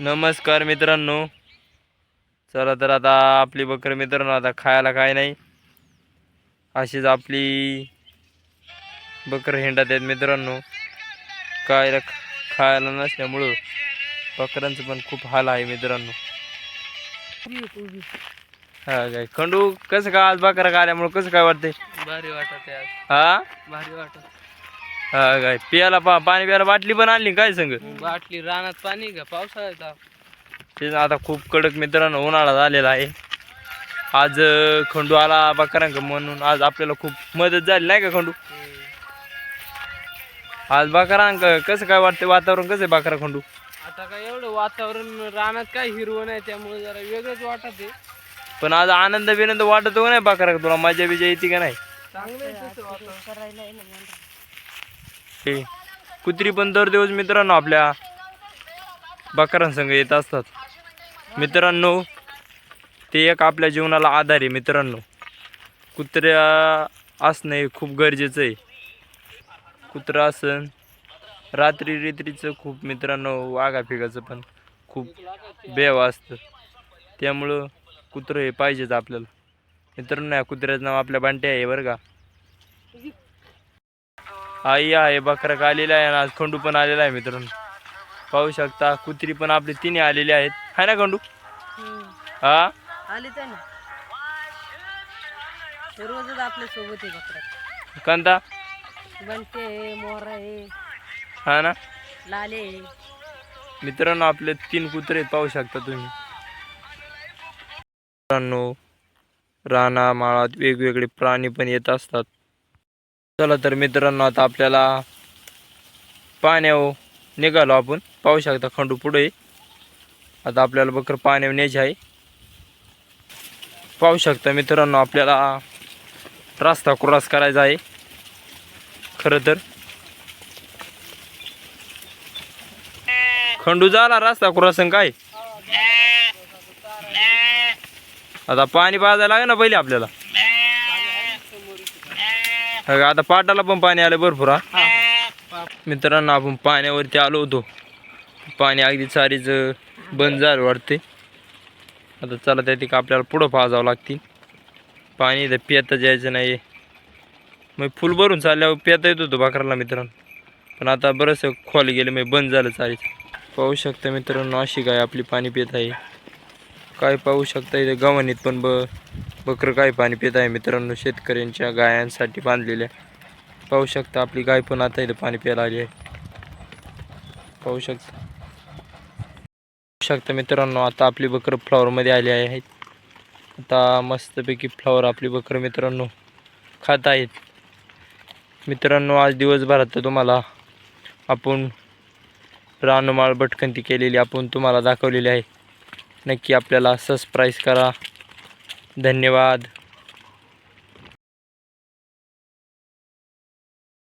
नमस्कार मित्रांनो. चला तर आता आपली बकर मित्रांनो आता खायला काय नाही. अशीच आपली बकर हिंडत आहेत मित्रांनो. काय खायला नसल्यामुळं बकरांचं पण खूप हाल आहे मित्रांनो. हा काय खंडू कसं काय आज बकरा आल्यामुळं कसं काय वाटतंय? भारी वाटत हा? भारी वाटत हा काय. पियाला पा पाणी प्यायला बाटली पण आणली काय संग? बाटली रानात पाणी का? पावसाळ्यात तेच आता खूप कडक मित्रांनो उन्हाळा झालेला आहे. आज खंडू आला बकरांक म्हणून. आज आपल्याला खूप मदत झाली नाही का खंडू? आज बकरांक कसं काय वाटतं वातावरण कसं आहे बकरा खंडू? आता काय एवढं वातावरण रानात काय हिरवं नाही त्यामुळे जरा वेगळंच वाटत आहे. पण आज आनंद बिनंद वाटतो का नाही बकरा तुला मजा बिजा येते का नाही? चांगलं आहे तसं वातावरण. ते कुत्री पण दर दिवस मित्रांनो आपल्या बकरांसंग येत असतात. मित्रांनो ते एक आपल्या जीवनाला आधार आहे मित्रांनो. कुत्र्या असणं हे खूप गरजेचं आहे. कुत्रा असन रात्री रेत्रीचं खूप मित्रांनो वाघाफिकाचं पण खूप बेव असतं. त्यामुळं कुत्रं हे पाहिजेच आपल्याला. मित्रांनो या कुत्र्याचं नाव आपल्या बांट्या आहे बरं का. आई आहे बकरा आलेला आहे आणि आज खंडू पण आलेला आहे मित्रांनो. पाहू शकता कुत्री पण आपले तिन्ही आलेले आहेत. हाय ना खंडू? हा? ना. रोजच आपल्यासोबत आहे बकरा. बंटे आहे मोर आहे. हा ना? लाले. मित्रांनो आपले तीन कुत्रे पाहू शकता तुम्ही. मित्रांनो राणा माळात वेगवेगळे प्राणी पण येत असतात. चला तर मित्रांनो आता आपल्याला पाण्यावर निघालो आपण. पाहू शकता खंडू पुढे. आता आपल्याला बकर पाण्यावर न्यायचे आहे. पाहू शकता मित्रांनो आपल्याला रस्ता क्रॉस करायचा आहे. खरं तर. खंडू झाला रस्ता क्रॉसिंग काय? आता पाणी पाजायला लागेल ना पहिले आपल्याला? आता पाटाला पण पाणी आलं भरपूर हा. मित्रांनो आपण पाण्यावरती आलो होतो. पाणी अगदी सारीच बंद झालं वाटते आता चला त्या ठिकाणी आपल्याला पुढं पाहावं लागतील. पाणी इथं पिता जायचं नाही मग फुल भरून चालल्यावर पिता येत होतो भाकराला मित्रांनो. पण आता बरंचसं खोल गेलं मग बंद झालं चारीचं पाहू शकता मित्रांनो अशी काय आपली पाणी पित आहे. काय पाहू शकता इथे गव्हाणीत पण ब बकरं काय पाणी पित आहे. मित्रांनो शेतकऱ्यांच्या गायांसाठी बांधलेल्या पाहू शकता आपली गाय पण आता इथं पाणी प्यायला आली आहे. पाहू शकता. पाहू शकता मित्रांनो आता आपली बकरं फ्लॉवरमध्ये आली आहेत आता मस्तपैकी फ्लॉवर आपली बकरं मित्रांनो खात आहेत. मित्रांनो आज दिवसभरात तर तुम्हाला आपण रानमाळ भटकंती केलेली आपण तुम्हाला दाखवलेली आहे. नक्की आपल्याला सबस्क्राईब करा. धन्यवाद.